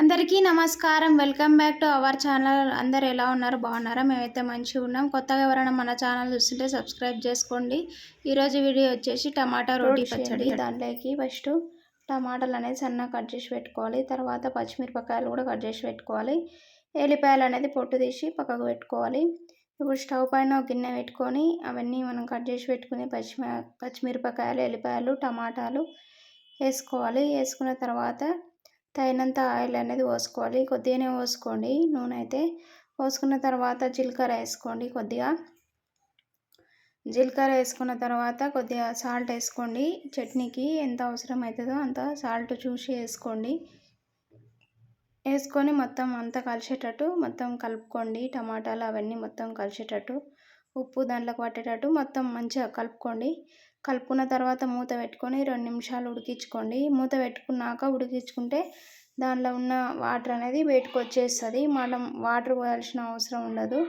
అందరికీ నమస్కారం. Welcome back to our channel. అందరు ఎలా ఉన్నారు? బాగున్నారా? మేమైతే మంచిగా ఉన్నాం. కొత్తగా ఎవరైనా మన ఛానల్ చూస్తుంటే సబ్స్క్రైబ్ చేసుకోండి. ఈరోజు వీడియో వచ్చేసి టమాటా రోటీ పచ్చడి. దాంట్లోకి ఫస్ట్ టమాటాలు అనేది సన్నగా కట్ చేసి పెట్టుకోవాలి. తర్వాత పచ్చిమిరపకాయలు కూడా కట్ చేసి పెట్టుకోవాలి. ఎల్లిపాయలు అనేది పొట్టు తీసి పక్కకు పెట్టుకోవాలి. ఇప్పుడు స్టవ్ పైన ఒక గిన్నె పెట్టుకొని అవన్నీ మనం కట్ చేసి పెట్టుకుని పచ్చిమి పచ్చిమిరపకాయలు ఎల్లిపాయలు టమాటాలు వేసుకోవాలి. వేసుకున్న తర్వాత తగినంత ఆయిల్ అనేది పోసుకోవాలి. కొద్దిగానే పోసుకోండి. నూనె అయితే పోసుకున్న తర్వాత జీలకర్ర వేసుకోండి కొద్దిగా. జీలకర్ర వేసుకున్న తర్వాత కొద్దిగా సాల్ట్ వేసుకోండి. చట్నీకి ఎంత అవసరం అవుతుందో అంత సాల్ట్ చూసి వేసుకోండి. వేసుకొని మొత్తం అంతా కలిసేటట్టు మొత్తం కలుపుకోండి. టమాటాలు అవన్నీ మొత్తం కలిసేటట్టు. ఉప్పు దాంట్లోకి పట్టేటట్టు మొత్తం మంచిగా కలుపుకోండి. కలుపుకున్న తర్వాత మూత పెట్టుకొని రెండు నిమిషాలు ఉడికించుకోండి. మూత పెట్టుకున్నాక ఉడికించుకుంటే దానిలో ఉన్న వాటర్ అనేది బయటకు వచ్చేస్తుంది. మనం వాటర్ పోయాల్సిన అవసరం ఉండదు.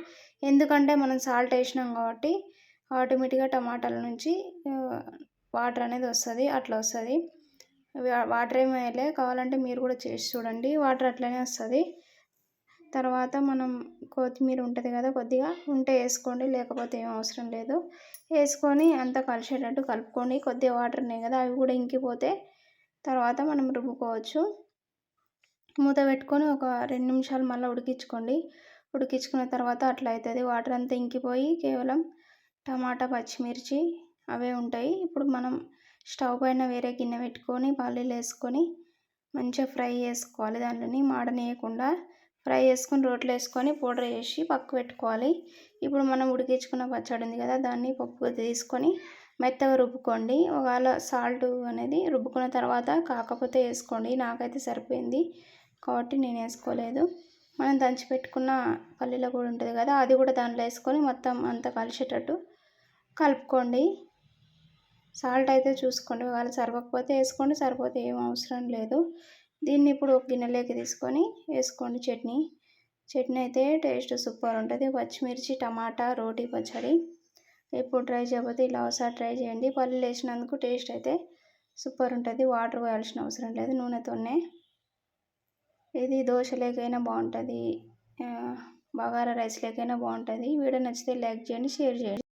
ఎందుకంటే మనం సాల్ట్ వేసినాం కాబట్టి ఆటోమేటిక్గా టమాటాల నుంచి వాటర్ అనేది వస్తుంది అట్లా వస్తుంది. వాటర్ ఏమి కావాలంటే మీరు కూడా చేసి చూడండి. వాటర్ అట్లనే వస్తుంది. తర్వాత మనం కొత్తిమీర ఉంటుంది కదా కొద్దిగా ఉంటే వేసుకోండి లేకపోతే ఏం అవసరం లేదు. వేసుకొని అంతా కలిసేటట్టు కలుపుకోండి. కొద్దిగా వాటర్ ఉన్నాయి కదా అవి కూడా ఇంకిపోతే తర్వాత మనం రుబ్బుకోవచ్చు. మూత పెట్టుకొని ఒక రెండు నిమిషాలు మళ్ళీ ఉడికించుకోండి. ఉడికించుకున్న తర్వాత అట్లా అవుతుంది వాటర్ అంతా ఇంకిపోయి కేవలం టమాటా పచ్చిమిర్చి అవే ఉంటాయి. ఇప్పుడు మనం స్టవ్ పైన వేరే గిన్నె పెట్టుకొని పల్లీలు వేసుకొని మంచిగా ఫ్రై చేసుకోవాలి. దాంట్లోని మాడనేయకుండా ఫ్రై చేసుకొని రోట్లో వేసుకొని పౌడర్ వేసి పక్క పెట్టుకోవాలి. ఇప్పుడు మనం ఉడికించుకున్న పచ్చడి ఉంది కదా దాన్ని పప్పు తీసుకొని మెత్తగా రుబ్బుకోండి. ఒకవేళ సాల్ట్ అనేది రుబ్బుకున్న తర్వాత కాకపోతే వేసుకోండి. నాకైతే సరిపోయింది కాబట్టి నేను వేసుకోలేదు. మనం దంచి పెట్టుకున్న పల్లీల కూడా ఉంటుంది కదా అది కూడా దాంట్లో వేసుకొని మొత్తం అంతా కలిసేటట్టు కలుపుకోండి. సాల్ట్ అయితే చూసుకోండి. ఒకవేళ సరిపోకపోతే వేసుకోండి సరిపోతే ఏం అవసరం లేదు. దీన్ని ఇప్పుడు ఒక గిన్నెలోకి తీసుకొని వేసుకోండి చట్నీ. చట్నీ అయితే టేస్ట్ సూపర్ ఉంటుంది. పచ్చిమిర్చి టమాటా రోటీ పచ్చడి. ఎప్పుడు ట్రై చేయకపోతే ఇలా ఒకసారి ట్రై చేయండి. పల్లీలు వేసినందుకు టేస్ట్ అయితే సూపర్ ఉంటుంది. వాటర్ పోయాల్సిన అవసరం లేదు నూనెతోనే. ఇది దోశలేకైనా బాగుంటుంది. బగారా రైస్ లేకైనా బాగుంటుంది. వీడియో నచ్చితే లైక్ చేయండి షేర్ చేయండి.